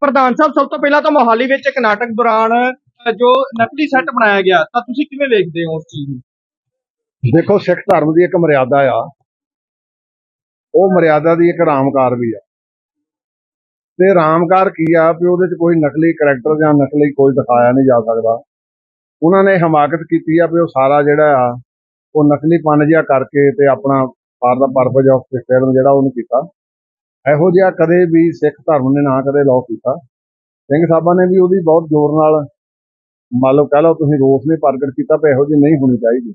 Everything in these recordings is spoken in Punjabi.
ਪ੍ਰਧਾਨ ਸਾਹਿਬ, ਸਭ ਤੋਂ ਪਹਿਲਾਂ ਤਾਂ ਮੋਹਾਲੀ ਵਿੱਚ ਇੱਕ ਨਾਟਕ ਦੌਰਾਨ ਜੋ ਨਕਲੀ ਸੈੱਟ ਬਣਾਇਆ ਗਿਆ, ਤਾਂ ਤੁਸੀਂ ਕਿਵੇਂ ਵੇਖਦੇ ਹੋ ਉਸ ਚੀਜ਼ ਨੂੰ? ਦੇਖੋ, ਸਿੱਖ ਧਰਮ ਦੀ ਇੱਕ ਮਰਿਆਦਾ ਆ। ਉਹ ਮਰਿਆਦਾ ਦੀ ਇੱਕ ਰਾਮਕਾਰ ਵੀ ਆ। ਤੇ ਰਾਮਕਾਰ ਕੀ ਆ, ਵੀ ਉਹਦੇ ਚ ਕੋਈ ਨਕਲੀ ਕਰੈਕਟਰ ਜਾਂ ਨਕਲੀ ਕੋਈ ਦਿਖਾਇਆ ਨਹੀਂ ਜਾ ਸਕਦਾ। ਉਹਨਾਂ ਨੇ ਹਮਾਕਤ ਕੀਤੀ ਆ ਵੀ ਉਹ ਸਾਰਾ ਜਿਹੜਾ ਆ, ਉਹ ਨਕਲੀ ਪਨ ਜਿਹਾ ਕਰਕੇ ਤੇ ਆਪਣਾ for the purpose of film ਜਿਹੜਾ ਉਹਨੂੰ ਕੀਤਾ। ਇਹੋ ਜਿਹਾ ਕਦੇ ਵੀ ਸਿੱਖ ਧਰਮ ਨੇ ਨਾ ਕਦੇ ਲਾਅ ਕੀਤਾ। ਸਿੰਘ ਸਾਹਿਬਾਂ ਨੇ ਵੀ ਉਹਦੀ ਬਹੁਤ ਜ਼ੋਰ ਨਾਲ ਮੰਨ ਲਓ ਕਹਿ ਲਓ ਤੁਸੀਂ ਰੋਸ ਨੇ ਪ੍ਰਗਟ ਕੀਤਾ ਵੀ ਇਹੋ ਜਿਹੀ ਨਹੀਂ ਹੋਣੀ ਚਾਹੀਦੀ।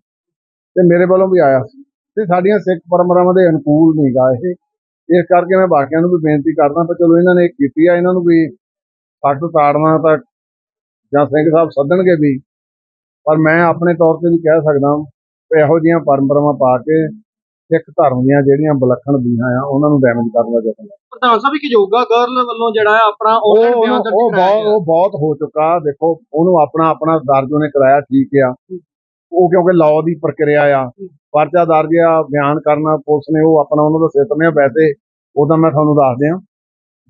ਤੇ ਮੇਰੇ ਵੱਲੋਂ ਵੀ ਆਇਆ ਸੀ। ਤੇ ਸਾਡੀਆਂ ਸਿੱਖ ਪਰੰਪਰਾਵਾਂ ਦੇ ਅਨੁਕੂਲ ਨਹੀਂ ਗਾ ਇਹ। ਇਸ ਕਰਕੇ ਮੈਂ ਬਾਕੀਆਂ ਨੂੰ ਵੀ ਬੇਨਤੀ ਕਰਦਾ ਪਰ ਚਲੋ ਇਹਨਾਂ ਨੇ ਕੀਤੀ ਆ, ਇਹਨਾਂ ਨੂੰ ਵੀ ਸੱਟ ਤਾੜਨਾ ਤਾਂ ਜਾਂ ਸਿੰਘ ਸਾਹਿਬ ਸੱਦਣਗੇ ਵੀ। ਪਰ ਮੈਂ ਆਪਣੇ ਤੌਰ ਤੇ ਵੀ ਕਹਿ ਸਕਦਾ ਵੀ ਇਹੋ ਜਿਹੀਆਂ ਪਰੰਪਰਾਵਾਂ ਪਾ ਕੇ ਸਿੱਖ ਧਰਮ ਦੀਆਂ ਜਿਹੜੀਆਂ ਵਿਲੱਖਣ ਬੀਹਾਂ ਆ ਉਹਨਾਂ ਨੂੰ ਡੈਮੇਜ ਕਰਨ ਦਾ ਯਤਨ ਪ੍ਰਧਾਨ ਸਾਹਿਬ ਇੱਕ ਯੋਗਾ ਗਰਲ ਵੱਲੋਂ ਜਿਹੜਾ ਹੈ ਆਪਣਾ ਉਹ ਬਹੁਤ ਗਿਆ। ਉਹ ਬਹੁਤ ਹੋ ਚੁੱਕਾ ਦੇਖੋ ਉਹਨੂੰ ਆਪਣਾ ਆਪਣਾ ਦਰਜ ਉਹਨੇ ਕਰਾਇਆ ਠੀਕ ਆ। ਉਹ ਕਿਉਂਕਿ ਲਾਅ ਦੀ ਪ੍ਰਕਿਰਿਆ ਆ ਪਰਚਾ ਦਰਜ ਆ ਬਿਆਨ ਕਰਨਾ ਪੁਲਿਸ ਨੇ ਉਹ ਆਪਣਾ ਉਹਨਾਂ ਦਾ ਸਿਸਟਮ ਆ ਵੈਸੇ ਉਹਦਾ ਮੈਂ ਤੁਹਾਨੂੰ ਦੱਸ ਦਿਆਂ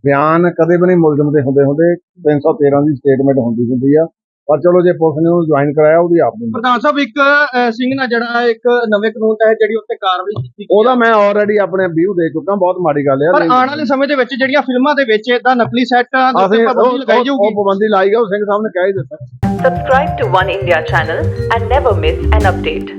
ਬਿਆਨ ਕਦੇ ਵੀ ਨਹੀਂ ਮੁਲਜ਼ਮ ਦੇ ਹੁੰਦੇ ਹੁੰਦੇ। 313 ਦੀ ਸਟੇਟਮੈਂਟ ਹੁੰਦੀ ਹੁੰਦੀ ਆ। ਪਰ ਚਲੋ ਜੇ ਪੁਲਿਸ ਨੇ ਉਹਨੂੰ ਜੁਆਇਨ ਕਰਾਇਆ ਉਹਦੀ ਆਪ ਦੀ ਪ੍ਰਧਾਨ ਸਾਹਿਬ ਇੱਕ ਸਿੰਘ ਨਾਲ ਜਿਹੜਾ ਹੈ ਇੱਕ ਨਵੇਂ ਕਾਨੂੰਨ ਤਹਿਤ ਜਿਹੜੀ ਉੱਤੇ ਕਾਰਵਾਈ ਕੀਤੀ ਗਈ ਉਹਦਾ ਮੈਂ ਆਲਰੇਡੀ ਆਪਣੇ ਵਿਊ ਦੇ ਚੁੱਕਾ ਬਹੁਤ ਮਾੜੀ ਗੱਲ ਆ ਪਰ ਆਉਣ ਵਾਲੇ ਸਮੇਂ ਦੇ ਵਿੱਚ ਜਿਹੜੀਆਂ ਫਿਲਮਾਂ ਦੇ ਵਿੱਚ ਇਦਾਂ ਨਕਲੀ ਸੈੱਟਾਂ ਦੇ ਅਸੀਂ ਉੱਤੇ ਪਾਬੰਦੀ ਲਗਾਈ ਉਹ- ਜਾਊਗੀ। ਉਹ ਪਾਬੰਦੀ ਲਾਈ ਆ ਉਹ ਸਿੰਘ ਸਾਹਿਬ ਨੇ ਕਹਿ ਹੀ ਦਿੱਤਾ। Subscribe to One India channel and never miss an update.